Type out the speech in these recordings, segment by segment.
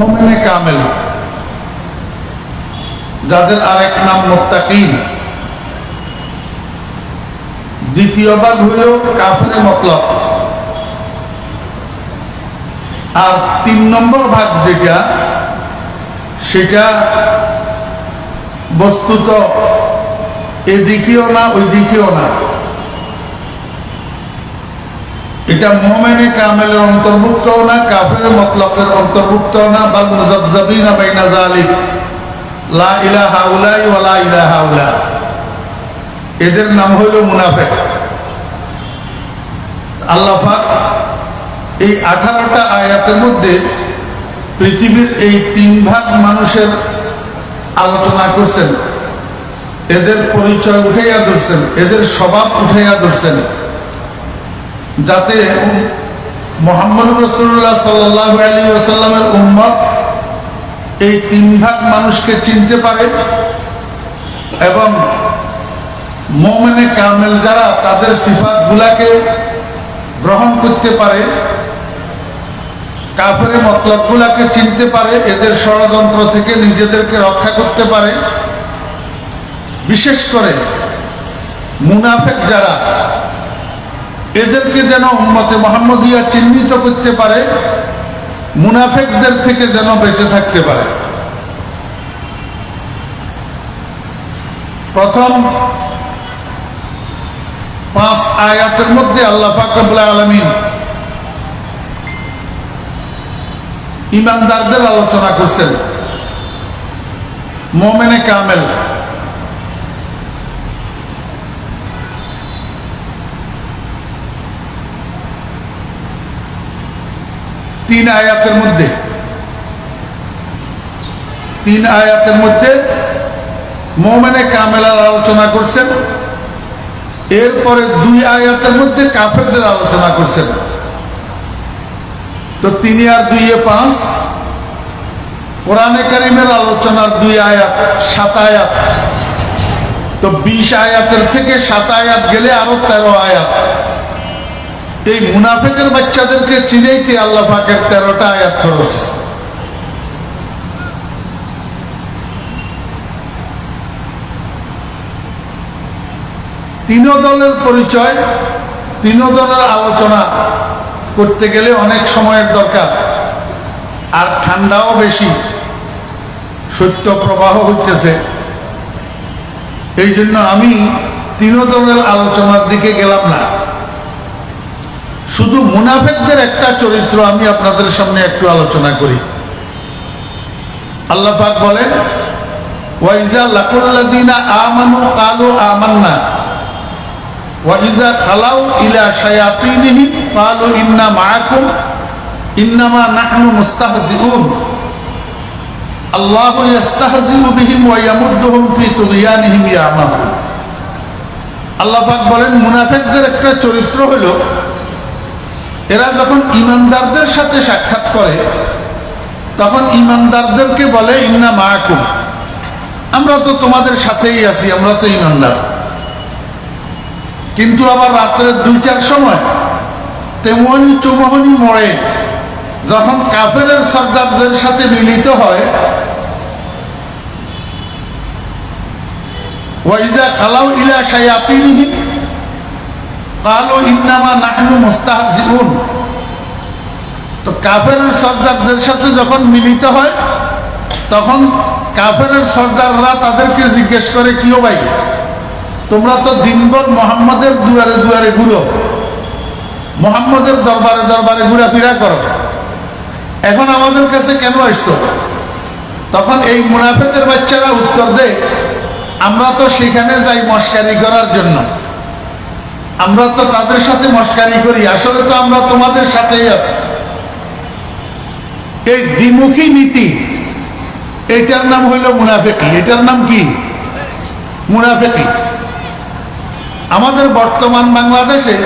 মোমেনে কামেল। যাদের আরেক নাম মোত্তাকিন দ্বিতীয় ভাগ হইল কাফের মতলব। আর তিন নম্বর ভাগ যেটা, সেটা বস্তুত এদিকেও না ওই দিকেও না। এটা মোমেনে কামেলের অন্তর্ভুক্ত না, কাফের মতলকের অন্তর্ভুক্ত না বা বাল মুজাবজাবিনা বাইনা জালিক লা ইলাহা উলাই ওয়া লা ইলাহা উলা। এদের নাম হইল মুনাফেক। আল্লাহ পাক এই আঠারোটা আয়াতের মধ্যে পৃথিবীর এই তিন ভাগ মানুষের আলোচনা করছেন। এদের পরিচয় উঠাইয়া ধরছেন, এদের স্বভাব উঠাইয়া ধরছেন। যাতে মোহাম্মদ রসুল্লাহ সাল্লাহ আলী ওসাল্লামের উম্মত এই তিন ভাগ মানুষকে চিনতে পারে এবং মোমেনে কামেল যারা তাদের সিফাত গুলাকে গ্রহণ করতে পারে, কাফের মতলবগুলাকে চিনতে পারে, এদের ষড়যন্ত্র থেকে নিজেদেরকে রক্ষা করতে পারে। বিশেষ করে মুনাফেক যারা এদেরকে যেন উম্মতে মোহাম্মদিয়া চিহ্নিত করতে পারে, মুনাফেকদের থেকে যেন বেঁচে থাকতে পারে। প্রথম পাঁচ আয়াতের মধ্যে আল্লাহ ফাকরুল্লাহ আলমিন ইমানদারদের আলোচনা করছেন। মোমেনে কামেল। তিন আয়াতের মধ্যে। তিন আয়াতের মধ্যে মোমেনে কামেলার আলোচনা করছেন, এরপরে দুই আয়াতের মধ্যে কাফেরদের আলোচনা করছেন। তো তিনি আর দুইয়ে পাঁচ, কোরআনে কারিমের আলোচনার দুই আয়াত, সাত আয়াত। তো বিশ আয়াতের থেকে সাত আয়াত গেলে আরও তেরো আয়াত। এই মুনাফেকের বাচ্চাদেরকে চিনেইতে আল্লাহ পাকের তেরোটা আয়াত খরচ তিন দলের পরিচয়, তিন দলের আলোচনা করতে গেলে অনেক সময়ের দরকার, আর ঠান্ডাও বেশি সত্য প্রবাহ হইতেছে। এই জন্য আমি তিন দলের আলোচনার দিকে গেলাম না। শুধু মুনাফেকদের একটা চরিত্র আমি আপনাদের সামনে একটু আলোচনা করি। আল্লাহ পাক বলেন ওয়াইজা লাকুল্লাদিনা আমানু কালু আমান্না ওয়াইজা খালাউ ইলা শায়াতিনিহিম কালু ইন্না মাআকুম, ইন্নামা নাহনু মুস্তাহজিউন, আল্লাহু ইস্তাহজিউ বিহিম ওয়া ইয়ামুদ্দুহুম ফি তুগয়ানিহিম ইয়ামাহুন আল্লাহ পাক বলেন, মুনাফিকদের একটা চরিত্র হলো এরা যখন ইমানদারদের সাথে সাক্ষাৎ করে, তখন ইমানদারদেরকে বলে, ইন্না মায়াকুম আমরা তো তোমাদের সাথেই আছি, আমরা তো ইমানদার। কিন্তু আবার রাত্রের দুইটার সময় তেমনি চৌমহনি মরে। যখন কাফের সর্দারদের সাথে মিলিত হয়, ওয়াইদা খালাউ ইলা শায়াতিনহিম কালো ইন্নামা নাহনু মুস্তাহজিউন তো কাফের সর্দারদের সাথে যখন মিলিত হয়, তখন কাফের সর্দাররা তাদেরকে জিজ্ঞেস করে কিও ভাই? তোমরা তো দিনভর মোহাম্মদের দুয়ারে দুয়ারে ঘুরো। মোহাম্মদের দরবারে দরবারে ঘোরাফেরা করো। এখন আমাদের কাছে কেন আসছো? তখন এই মুনাফেকের বাচ্চারা উত্তর দেয়, আমরা তো সেখানে যাই মস্কারি করার জন্য। আমরা তো তাদের সাথে মস্কারি করি, আসলে তো আমরা তোমাদের সাথেই আছি। এই দ্বিমুখী নীতি এটার নাম হইল মুনাফেকি। এটার নাম কি? মুনাফেকি। আমাদের বর্তমান বাংলাদেশে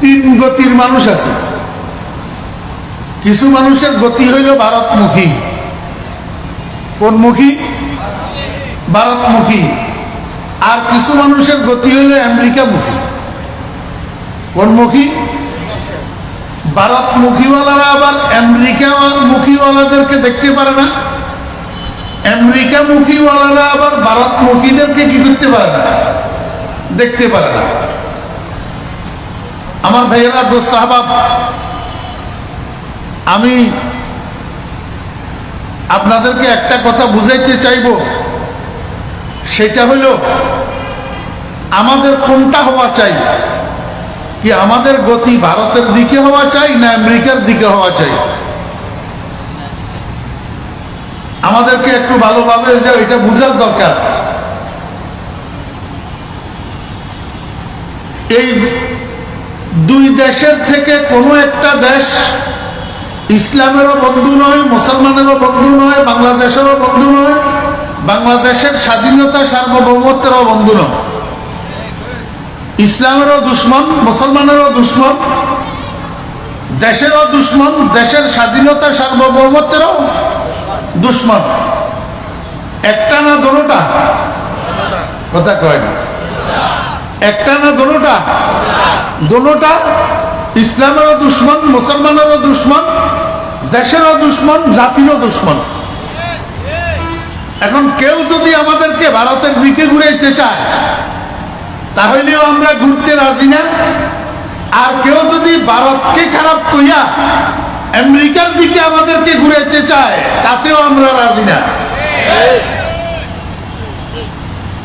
তিন গতির মানুষ আছে। কিছু মানুষের গতি হইল ভারতমুখী। কোনমুখী? ভারতমুখী। আর কিছু মানুষের গতি হইল আমেরিকামুখী কোনমুখী? ভারত মুখীওয়ালারা আবার আমেরিকা মুখীওয়ালাদেরকে দেখতে পারে না। আমেরিকা মুখীওয়ালারা আবার ভারত মুখীদেরকে কি করতে পারে না? দেখতে পারে না। আমার ভাইয়েরা, দোস্ত আহবাব, আমি আপনাদেরকে একটা কথা বুঝাইতে চাইব। সেটা হইল, আমাদের কোনটা হওয়া চাই? কি আমাদের গতি ভারতের দিকে হওয়া চাই না আমেরিকার দিকে হওয়া চাই? আমাদেরকে একটু ভালোভাবে এটা বুঝার দরকার। এই দুই দেশের থেকে কোনো একটা দেশ ইসলামেরও বন্ধু নয়, মুসলমানেরও বন্ধু নয়, বাংলাদেশেরও বন্ধু নয় বাংলাদেশের স্বাধীনতা সার্বভৌমত্বেরও বন্ধু নয় ইসলামেরও দুশ্মন, মুসলমানেরও দুশ্মন, দেশেরও দুশ্মন, দেশের স্বাধীনতা সার্বভৌমত্বেরও দুশ্মন। একটা না দোনোটা কথা কয় না। একটা না দোনোটা দোনোটা ইসলামেরও দুশ্মন, মুসলমানেরও দুশ্মন, দেশেরও দুশ্মন, জাতিরও দুশ্মন। এখন কেউ যদি আমাদেরকে ভারতের দিকে ঘুরাইতে চায় তাহলেও আমরা ঘুরতে রাজি না। আর কেউ যদি ভারতকে খারাপ কইয়া আমেরিকার দিকে আমাদেরকে ঘুরাইতে চায় তাতেও আমরা রাজি না।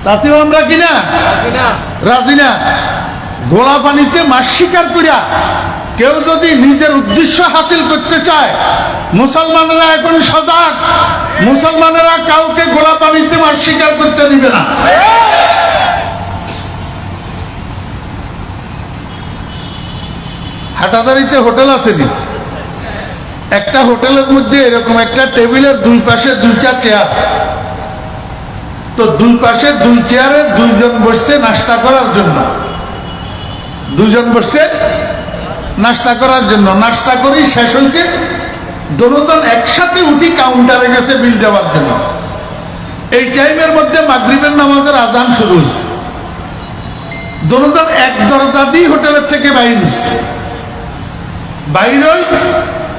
তাতেও আমরা কিনা রাজি না। গোলা পানিতে মাছ শিকার করিয়া কেউ যদি নিজের উদ্দেশ্য হাসিল করতে চায় মুসলমানেরা এখন সজাগ। মুসলমানেরা কাউকে গোলা পানিতে মাছ স্বীকার করতে দিবে না। হাটাদারিতে হোটেল আসেনি। একটা হোটেলের মধ্যে এরকম একটা টেবিলের দুই পাশে দুইটা চেয়ার। তো দুই পাশে দুই চেয়ারে দুইজন বসছে নাস্তা করার জন্য। দুজন বসছে নাস্তা করার জন্য। নাস্তা করেই শেষ হয়েছে। দনোজন একসাথে উঠি কাউন্টারে গেছে বিল দেওয়ার জন্য। এই টাইমের মধ্যে মাগরিবের নামাজের আজান শুরু হয়েছে। দনোজন এক দরজা দিয়ে হোটেলের থেকে বাইর হয়েছে। বাইরই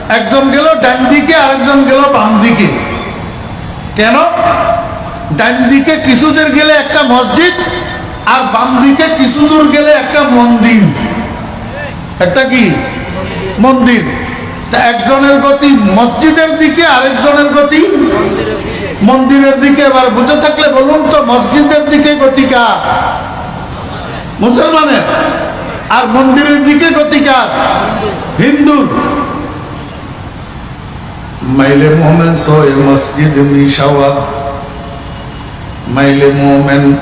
একজন গেল ডান দিকে, আরেকজন গেল বাম দিকে। কেন? ডান দিকে কিছু দূর গেলে একটা মসজিদ, আর বাম দিকে কিছু দূর গেলে একটা মন্দির। একটা কি? মন্দির। একজনের গতি মসজিদের দিকে, আরেকজনের গতি মন্দিরের দিকে। এবার বুঝে থাকলে বলুন তো, মসজিদের দিকে গতি কার? মুসলমানের? আর মন্দিরের দিকে গতি কার? হিন্দুর। মাইলে মোমেন সোয়ে মসজিদ মিশাওয়াত মাইলে মোমেন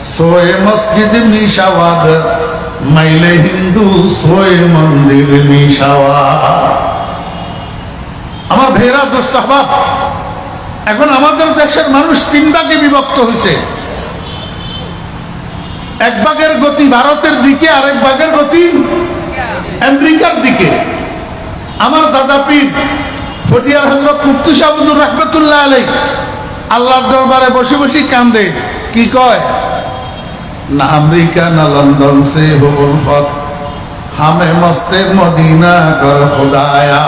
সোয়ে মসজিদ মিশাওয়াদ মাইলে হিন্দু সোয়ে মন্দির মিশাওয়াদ আমার ভেরা দোস্ত আহবাব এখন আমাদের দেশের মানুষ তিন ভাগে বিভক্ত হয়েছে এক ভাগের গতি ভারতের দিকে, আরেক ভাগের গতি আমেরিকার দিকে। আমার দাদা পীর ফটিয়ার হজরত মুক্তি শাহুজুর রহমতুল্লাহ আলাই আল্লাহর দরবারে বসে বসে কান্দে, কি কয়? না আমেরিকা, না লন্ডন, সে হো উলফত হামে মস্তে মদিনা কর খোদায়া।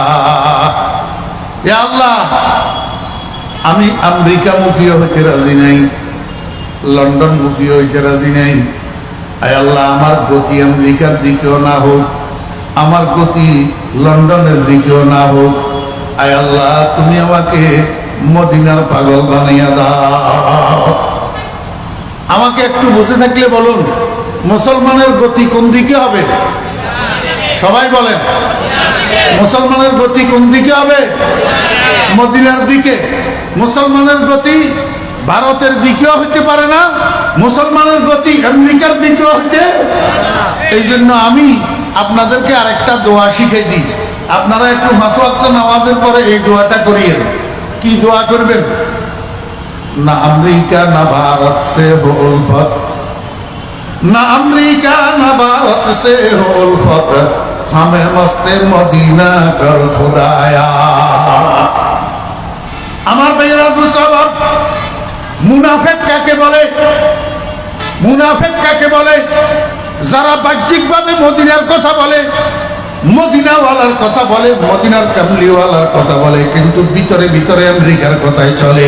আল্লাহ, আমি আমেরিকা মুখী হইতে রাজি নাই লন্ডন মুখী হইতে রাজি নাই। আয় আল্লাহ, আমার গতি আমেরিকার দিকেও না হোক, আমার গতি লন্ডনের দিকেও না হোক। আয় আল্লাহ, তুমি আমাকে মদিনার পাগল বানাইয়া দাও। আমাকে একটু বুঝে থাকলে বলুন, মুসলমানের গতি কোন দিকে হবে? সবাই বলেন। মুসলমানের গতি কোন দিকে হবে? মদিনার দিকে। মুসলমানের গতি ভারতের দিকেও হইতে পারে না, মুসলমানের গতি আমেরিকার দিকেও হইতে এই জন্য আমি আপনাদেরকে আরেকটা দোয়া শিখে দিই। আপনারা একটু ফাঁসওয়াক্ত নামাজের পরে এই দোয়াটা করিয়েন। কি দোয়া করবেন? না আমেরিকা, না ভারত সে না আমেরিকা, না ভারত সে উলফত হামে মস্তে মদিনা কর খুদায়া আমার ভাইয়েরা দুষ্টাবাব মুনাফেক কাকে বলে? মুনাফেক কাকে বলে? যারা বাহ্যিকভাবে মদিনার কথা বলে, মদিনাওয়ালার কথা বলে, মদিনার কামলিওয়ালার কথা বলে, কিন্তু ভিতরে ভিতরে আমেরিকার কথাই চলে।